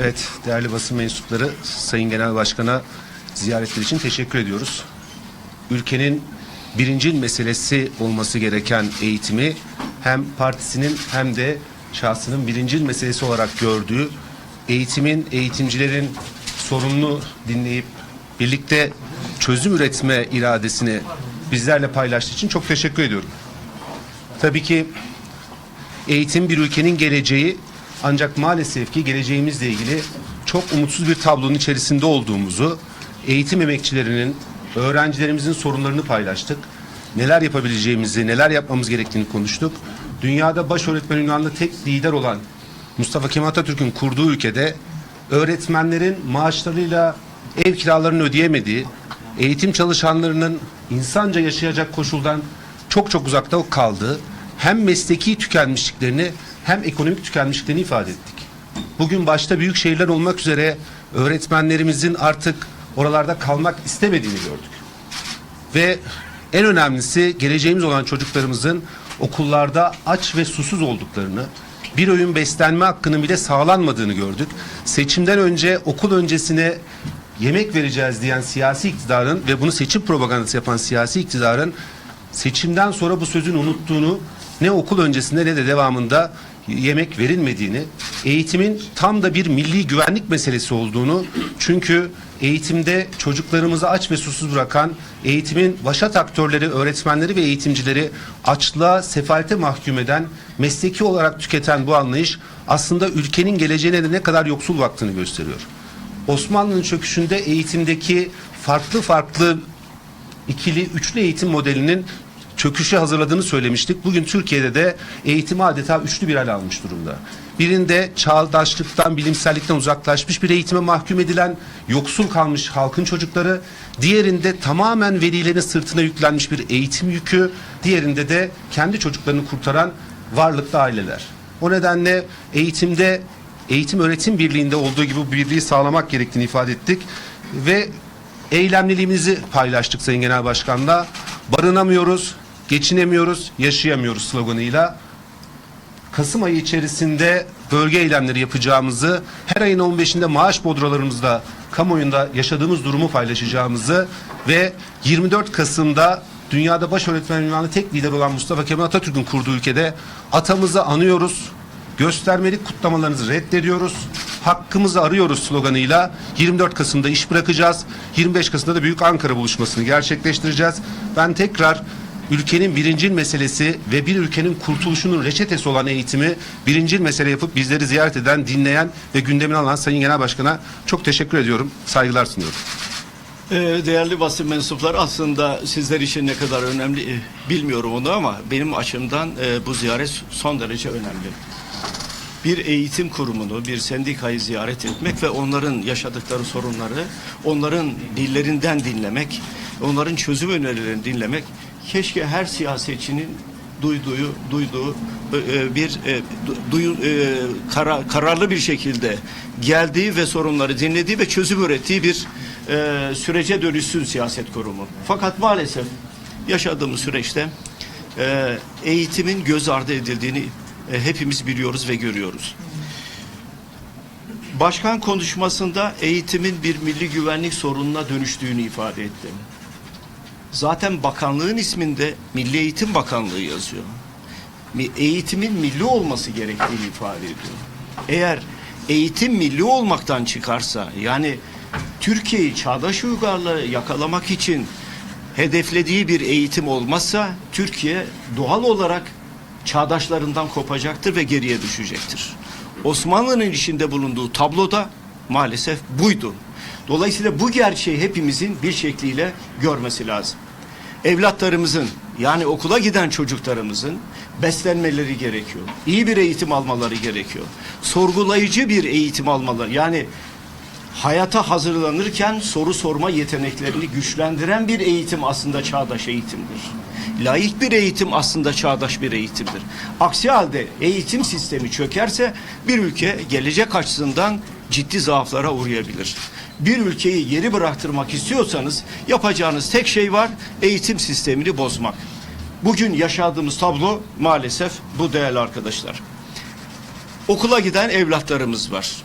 Evet, değerli basın mensupları, Sayın Genel Başkan'a ziyaretler için teşekkür ediyoruz. Ülkenin birincil meselesi olması gereken eğitimi hem partisinin hem de şahsının birincil meselesi olarak gördüğü eğitimin, eğitimcilerin sorununu dinleyip birlikte çözüm üretme iradesini bizlerle paylaştığı için çok teşekkür ediyorum. Tabii ki eğitim bir ülkenin geleceği ancak maalesef ki geleceğimizle ilgili çok umutsuz bir tablonun içerisinde olduğumuzu, eğitim emekçilerinin, öğrencilerimizin sorunlarını paylaştık. Neler yapabileceğimizi, neler yapmamız gerektiğini konuştuk. Dünyada baş öğretmen ünvanlı tek lider olan Mustafa Kemal Atatürk'ün kurduğu ülkede öğretmenlerin maaşlarıyla ev kiralarını ödeyemediği, eğitim çalışanlarının insanca yaşayacak koşuldan çok çok uzakta kaldığı, hem mesleki tükenmişliklerini hem ekonomik tükenmişliklerini ifade ettik. Bugün başta büyük şehirler olmak üzere öğretmenlerimizin artık oralarda kalmak istemediğini gördük. Ve en önemlisi geleceğimiz olan çocuklarımızın okullarda aç ve susuz olduklarını, bir öğün beslenme hakkının bile sağlanmadığını gördük. Seçimden önce okul öncesine yemek vereceğiz diyen siyasi iktidarın ve bunu seçim propagandası yapan siyasi iktidarın seçimden sonra bu sözün unuttuğunu ne okul öncesinde ne de devamında yemek verilmediğini, eğitimin tam da bir milli güvenlik meselesi olduğunu, çünkü eğitimde çocuklarımızı aç ve susuz bırakan, eğitimin başat aktörleri, öğretmenleri ve eğitimcileri açlığa, sefalete mahkum eden, mesleki olarak tüketen bu anlayış aslında ülkenin geleceğine de ne kadar yoksul baktığını gösteriyor. Osmanlı'nın çöküşünde eğitimdeki farklı farklı ikili, üçlü eğitim modelinin çöküşe hazırladığını söylemiştik. Bugün Türkiye'de de eğitim adeta üçlü bir hal almış durumda. Birinde çağdaşlıktan, bilimsellikten uzaklaşmış bir eğitime mahkum edilen yoksul kalmış halkın çocukları, diğerinde tamamen velilerin sırtına yüklenmiş bir eğitim yükü, diğerinde de kendi çocuklarını kurtaran varlıklı aileler. O nedenle eğitimde eğitim öğretim birliğinde olduğu gibi bu birliği sağlamak gerektiğini ifade ettik ve eylemliliğimizi paylaştık Sayın Genel Başkan'la. Barınamıyoruz, geçinemiyoruz, yaşayamıyoruz sloganıyla. Kasım ayı içerisinde bölge eylemleri yapacağımızı, her ayın 15'inde maaş bodralarımızda kamuoyunda yaşadığımız durumu paylaşacağımızı ve 24 Kasım'da dünyada baş öğretmen ünvanı tek lider olan Mustafa Kemal Atatürk'ün kurduğu ülkede atamızı anıyoruz, göstermelik kutlamalarınızı reddediyoruz, hakkımızı arıyoruz sloganıyla 24 Kasım'da iş bırakacağız. 25 Kasım'da da Büyük Ankara buluşmasını gerçekleştireceğiz. Ben tekrar ülkenin birincil meselesi ve bir ülkenin kurtuluşunun reçetesi olan eğitimi birincil mesele yapıp bizleri ziyaret eden, dinleyen ve gündemine alan Sayın Genel Başkan'a çok teşekkür ediyorum. Saygılar sunuyorum. Ee, Değerli basın mensupları aslında sizler için ne kadar önemli e, bilmiyorum onu ama benim açımdan e, bu ziyaret son derece önemli. Bir eğitim kurumunu, bir sendikayı ziyaret etmek ve onların yaşadıkları sorunları, onların dillerinden dinlemek, onların çözüm önerilerini dinlemek keşke her siyasetçinin duyduğu duyduğu e, e, bir e, du- duyu, e, kara- kararlı bir şekilde geldiği ve sorunları dinlediği ve çözüm ürettiği bir sürece dönüşsün siyaset kurumu. Fakat maalesef yaşadığımız süreçte eğitimin göz ardı edildiğini hepimiz biliyoruz ve görüyoruz. Başkan konuşmasında eğitimin bir milli güvenlik sorununa dönüştüğünü ifade etti. Zaten bakanlığın isminde Milli Eğitim Bakanlığı yazıyor. Mi- Eğitimin milli olması gerektiğini ifade ediyor. Eğer eğitim milli olmaktan çıkarsa yani Türkiye'yi çağdaş uygarlığı yakalamak için hedeflediği bir eğitim olmazsa Türkiye doğal olarak çağdaşlarından kopacaktır ve geriye düşecektir. Osmanlı'nın içinde bulunduğu tabloda maalesef buydu. Dolayısıyla bu gerçeği hepimizin bir şekliyle görmesi lazım. Evlatlarımızın yani okula giden çocuklarımızın beslenmeleri gerekiyor. İyi bir eğitim almaları gerekiyor. Sorgulayıcı bir eğitim almaları yani hayata hazırlanırken soru sorma yeteneklerini güçlendiren bir eğitim aslında çağdaş eğitimdir. Laik bir eğitim aslında çağdaş bir eğitimdir. Aksi halde eğitim sistemi çökerse bir ülke gelecek açısından ciddi zaaflara uğrayabilir. Bir ülkeyi geri bıraktırmak istiyorsanız yapacağınız tek şey var eğitim sistemini bozmak. Bugün yaşadığımız tablo maalesef bu değerli arkadaşlar. okula giden evlatlarımız var.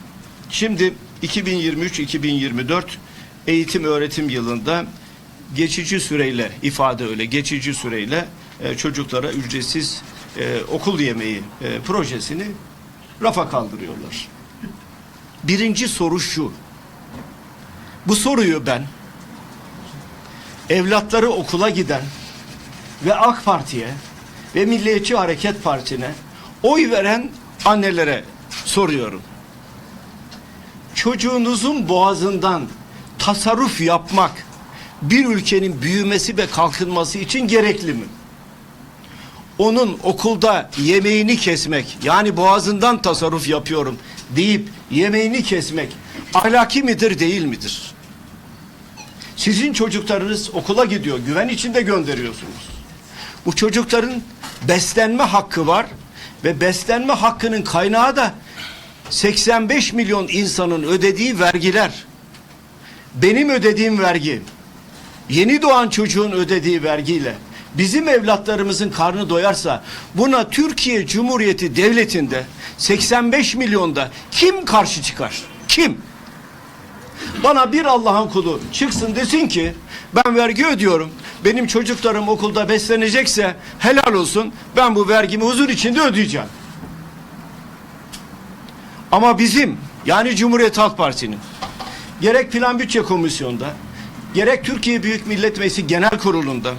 Şimdi 2023-2024 eğitim öğretim yılında geçici süreyle ifade öyle geçici süreyle e, çocuklara ücretsiz e, okul yemeği e, projesini rafa kaldırıyorlar. Birinci soru şu. Bu soruyu ben evlatları okula giden ve AK Parti'ye ve Milliyetçi Hareket Partisi'ne oy veren annelere soruyorum. Çocuğunuzun boğazından tasarruf yapmak bir ülkenin büyümesi ve kalkınması için gerekli mi? Onun okulda yemeğini kesmek yani boğazından tasarruf yapıyorum deyip yemeğini kesmek ahlaki midir değil midir? Sizin çocuklarınız okula gidiyor, güven içinde gönderiyorsunuz. Bu çocukların beslenme hakkı var ve beslenme hakkının kaynağı da 85 milyon insanın ödediği vergiler. Benim ödediğim vergi, yeni doğan çocuğun ödediği vergiyle bizim evlatlarımızın karnı doyarsa buna Türkiye Cumhuriyeti Devleti'nde 85 milyonda kim karşı çıkar? Kim? Bana bir Allah'ın kulu çıksın desin ki ben vergi ödüyorum. Benim çocuklarım okulda beslenecekse helal olsun. Ben bu vergimi huzur içinde ödeyeceğim. Ama bizim yani Cumhuriyet Halk Partisi'nin gerek Plan Bütçe Komisyonu'nda gerek Türkiye Büyük Millet Meclisi Genel Kurulu'nda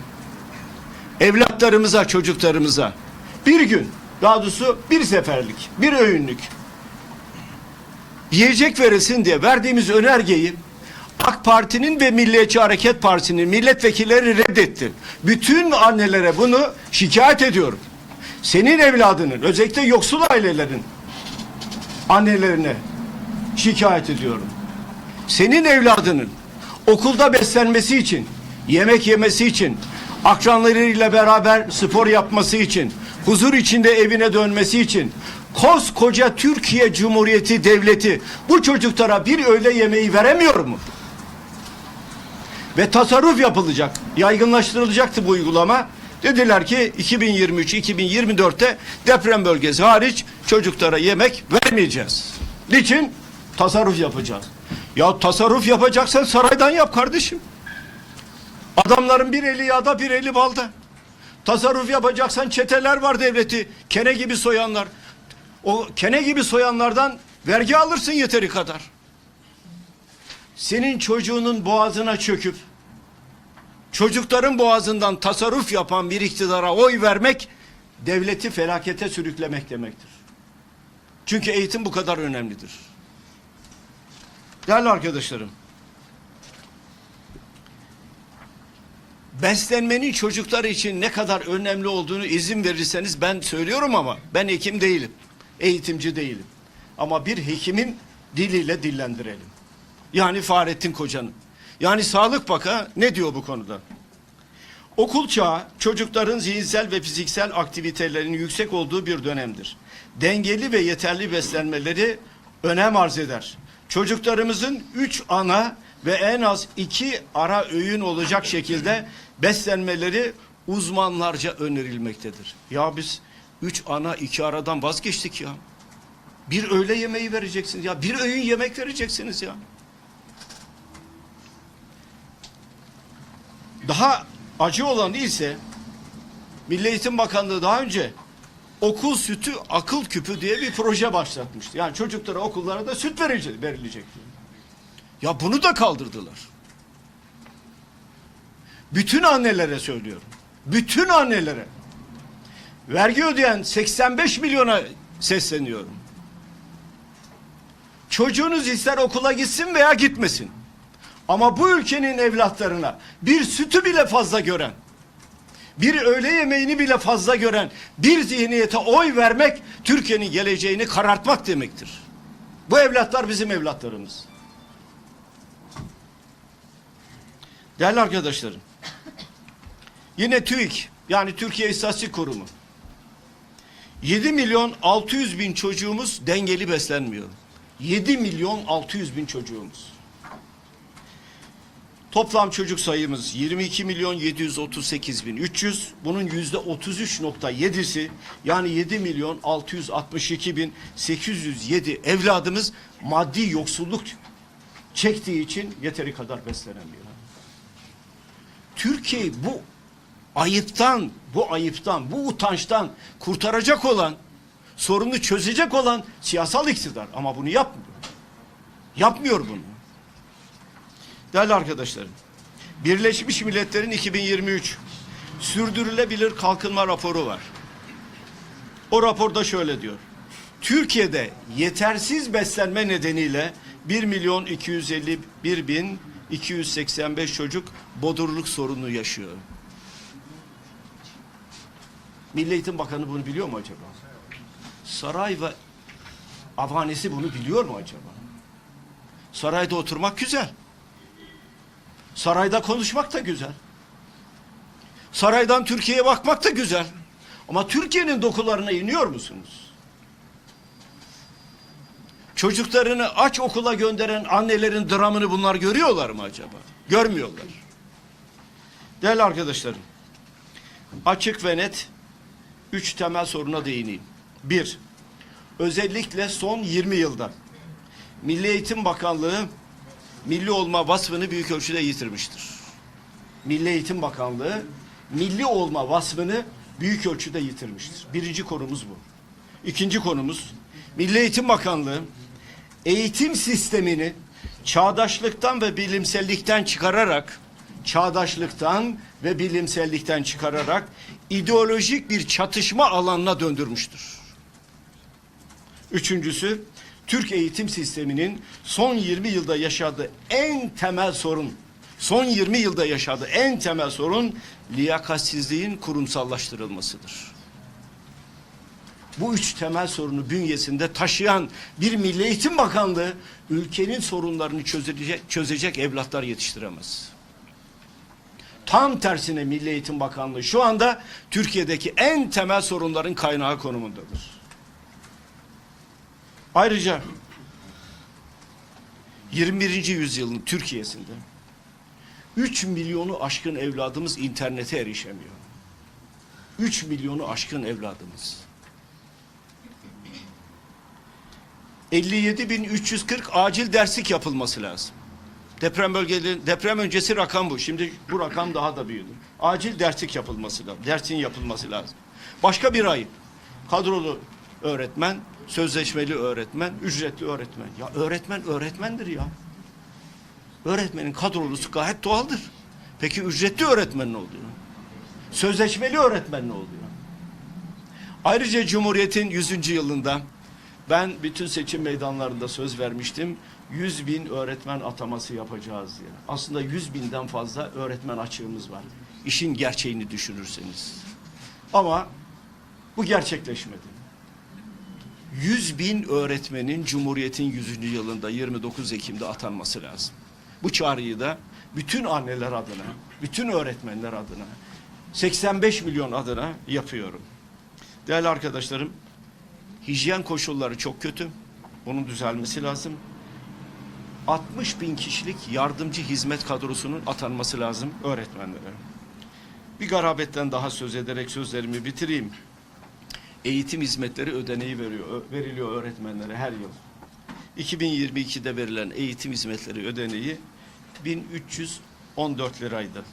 evlatlarımıza, çocuklarımıza bir gün daha doğrusu bir seferlik, bir öğünlük yiyecek verilsin diye verdiğimiz önergeyi AK Parti'nin ve Milliyetçi Hareket Partisi'nin milletvekilleri reddetti. Bütün annelere bunu şikayet ediyorum. Senin evladının özellikle yoksul ailelerin annelerine şikayet ediyorum. Senin evladının okulda beslenmesi için, yemek yemesi için, akranlarıyla beraber spor yapması için, huzur içinde evine dönmesi için, koskoca Türkiye Cumhuriyeti Devleti bu çocuklara bir öğle yemeği veremiyor mu? Ve tasarruf yapılacak, yaygınlaştırılacaktı bu uygulama. Dediler ki 2023-2024'te deprem bölgesi hariç çocuklara yemek vermeyeceğiz. Niçin? Tasarruf yapacağız. Ya tasarruf yapacaksan saraydan yap kardeşim. Adamların bir eli yağda bir eli balda. Tasarruf yapacaksan çeteler var devleti. Kene gibi soyanlar. O kene gibi soyanlardan vergi alırsın yeteri kadar. Senin çocuğunun boğazına çöküp çocukların boğazından tasarruf yapan bir iktidara oy vermek devleti felakete sürüklemek demektir. Çünkü eğitim bu kadar önemlidir. Değerli arkadaşlarım, beslenmenin çocuklar için ne kadar önemli olduğunu izin verirseniz ben söylüyorum ama ben hekim değilim. Eğitimci değilim. Ama bir hekimin diliyle dillendirelim. Yani Fahrettin Koca'nın. Yani Sağlık Bakanı ne diyor bu konuda? Okul çağı çocukların zihinsel ve fiziksel aktivitelerinin yüksek olduğu bir dönemdir. Dengeli ve yeterli beslenmeleri önem arz eder. Çocuklarımızın üç ana ve en az iki ara öğün olacak şekilde beslenmeleri uzmanlarca önerilmektedir. Ya biz üç ana iki aradan vazgeçtik ya. Bir öğle yemeği vereceksiniz ya. Bir öğün yemek vereceksiniz ya. Daha acı olan ise Milli Eğitim Bakanlığı daha önce okul sütü akıl küpü diye bir proje başlatmıştı. Yani çocuklara okullara da süt verilecek, verilecek. Ya bunu da kaldırdılar. Bütün annelere söylüyorum. Bütün annelere. Vergi ödeyen 85 milyona sesleniyorum. Çocuğunuz ister okula gitsin veya gitmesin. Ama bu ülkenin evlatlarına bir sütü bile fazla gören, bir öğle yemeğini bile fazla gören bir zihniyete oy vermek Türkiye'nin geleceğini karartmak demektir. Bu evlatlar bizim evlatlarımız. Değerli arkadaşlarım, yine TÜİK yani Türkiye İstatistik Kurumu 7 milyon 600 bin çocuğumuz dengeli beslenmiyor. 7 milyon 600 bin çocuğumuz. Toplam çocuk sayımız 22 milyon 738 bin 300. Bunun yüzde 33.7'si yani 7 milyon 662 bin 807 evladımız maddi yoksulluk çektiği için yeteri kadar beslenemiyor. Türkiye'yi bu ayıptan, bu ayıptan, bu utançtan kurtaracak olan, sorunu çözecek olan siyasal iktidar ama bunu yapmıyor. Yapmıyor bunu. Değerli arkadaşlarım, Birleşmiş Milletler'in 2023 sürdürülebilir kalkınma raporu var. O raporda şöyle diyor. Türkiye'de yetersiz beslenme nedeniyle 1 milyon 251 bin 285 çocuk bodurluk sorunu yaşıyor. Milli Eğitim Bakanı bunu biliyor mu acaba? Saray ve avanesi bunu biliyor mu acaba? Sarayda oturmak güzel. Sarayda konuşmak da güzel. Saraydan Türkiye'ye bakmak da güzel. Ama Türkiye'nin dokularına iniyor musunuz? Çocuklarını aç okula gönderen annelerin dramını bunlar görüyorlar mı acaba? Görmüyorlar. Değerli arkadaşlarım, açık ve net üç temel soruna değineyim. Bir, özellikle son 20 yılda Milli Eğitim Bakanlığı milli olma vasfını büyük ölçüde yitirmiştir. Milli Eğitim Bakanlığı milli olma vasfını büyük ölçüde yitirmiştir. Birinci konumuz bu. İkinci konumuz Milli Eğitim Bakanlığı eğitim sistemini çağdaşlıktan ve bilimsellikten çıkararak çağdaşlıktan ve bilimsellikten çıkararak ideolojik bir çatışma alanına döndürmüştür. Üçüncüsü, Türk eğitim sisteminin son 20 yılda yaşadığı en temel sorun, son 20 yılda yaşadığı en temel sorun liyakatsizliğin kurumsallaştırılmasıdır. Bu üç temel sorunu bünyesinde taşıyan bir Milli Eğitim Bakanlığı ülkenin sorunlarını çözecek, çözecek evlatlar yetiştiremez. Tam tersine Milli Eğitim Bakanlığı şu anda Türkiye'deki en temel sorunların kaynağı konumundadır. Ayrıca 21. yüzyılın Türkiye'sinde 3 milyonu aşkın evladımız internete erişemiyor. 3 milyonu aşkın evladımız. 57.340 acil derslik yapılması lazım. Deprem bölgeleri, deprem öncesi rakam bu. Şimdi bu rakam daha da büyüdü. Acil derslik yapılması lazım. Dersin yapılması lazım. Başka bir ayıp. Kadrolu öğretmen, sözleşmeli öğretmen, ücretli öğretmen. Ya öğretmen öğretmendir ya. Öğretmenin kadrolusu gayet doğaldır. Peki ücretli öğretmen ne oluyor? Sözleşmeli öğretmen ne oluyor? Ayrıca Cumhuriyet'in 100. yılında ben bütün seçim meydanlarında söz vermiştim. 100 bin öğretmen ataması yapacağız diye. Aslında 100 binden fazla öğretmen açığımız var. İşin gerçeğini düşünürseniz. Ama bu gerçekleşmedi. 100 bin öğretmenin Cumhuriyet'in 100. yılında 29 Ekim'de atanması lazım. Bu çağrıyı da bütün anneler adına, bütün öğretmenler adına, 85 milyon adına yapıyorum. Değerli arkadaşlarım, hijyen koşulları çok kötü. Bunun düzelmesi lazım. 60 bin kişilik yardımcı hizmet kadrosunun atanması lazım öğretmenlere. Bir garabetten daha söz ederek sözlerimi bitireyim. Eğitim hizmetleri ödeneği veriyor, veriliyor öğretmenlere her yıl. 2022'de verilen eğitim hizmetleri ödeneği 1314 liraydı.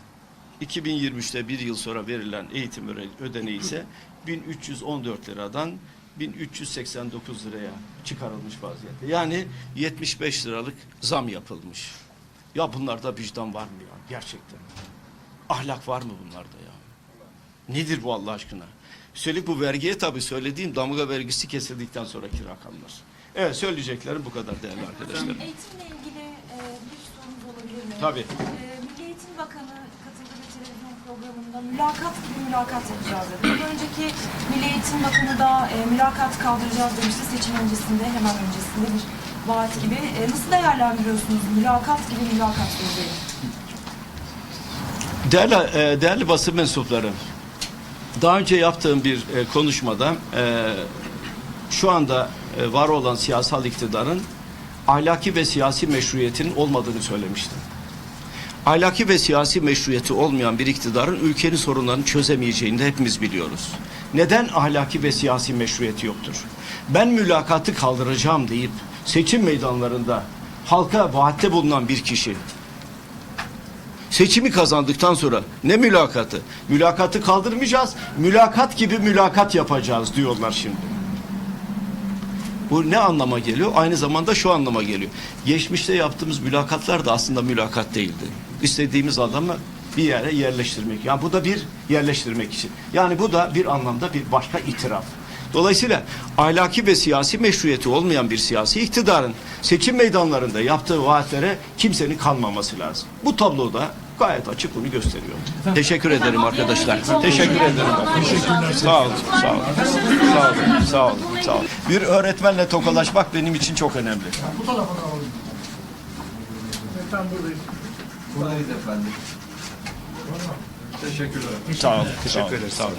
2023'te bir yıl sonra verilen eğitim ödeneği ise 1314 liradan 1389 liraya çıkarılmış vaziyette. Yani 75 liralık zam yapılmış. Ya bunlarda vicdan var mı ya gerçekten? Ahlak var mı bunlarda ya? Nedir bu Allah aşkına? Üstelik bu vergiye tabii söylediğim damga vergisi kesildikten sonraki rakamlar. Evet söyleyeceklerim bu kadar değerli arkadaşlarım. Eğitimle ilgili e, bir sorunuz olabilir mi? Tabii. E, Milli Eğitim Bakanı katıldığı bir televizyon mülakat gibi mülakat yapacağız dedi. Bir önceki Milli Eğitim Bakanı da e, mülakat kaldıracağız demişti seçim öncesinde, hemen öncesinde bir vaat gibi. E, nasıl değerlendiriyorsunuz mülakat gibi mülakat sözleri? Değerli, e, değerli basın mensupları, daha önce yaptığım bir e, konuşmada e, şu anda e, var olan siyasal iktidarın ahlaki ve siyasi meşruiyetinin olmadığını söylemiştim. Ahlaki ve siyasi meşruiyeti olmayan bir iktidarın ülkenin sorunlarını çözemeyeceğini de hepimiz biliyoruz. Neden ahlaki ve siyasi meşruiyeti yoktur? Ben mülakatı kaldıracağım deyip seçim meydanlarında halka vaatte bulunan bir kişi seçimi kazandıktan sonra ne mülakatı? Mülakatı kaldırmayacağız, mülakat gibi mülakat yapacağız diyorlar şimdi. Bu ne anlama geliyor? Aynı zamanda şu anlama geliyor. Geçmişte yaptığımız mülakatlar da aslında mülakat değildi. İstediğimiz adamı bir yere yerleştirmek. Yani bu da bir yerleştirmek için. Yani bu da bir anlamda bir başka itiraf. Dolayısıyla ahlaki ve siyasi meşruiyeti olmayan bir siyasi iktidarın seçim meydanlarında yaptığı vaatlere kimsenin kanmaması lazım. Bu tabloda gayet açık bunu gösteriyor. Teşekkür ederim arkadaşlar. Teşekkür ederim. Sağ olun. Sağ olun. Sağ olun. Sağ olun. Sağ olun. Bir öğretmenle tokalaşmak benim için çok önemli. Bu tarafa alalım. Ben buradayım. Buradayız efendim. Teşekkürler. Sağ olun. Teşekkür ederim. Sağ olun.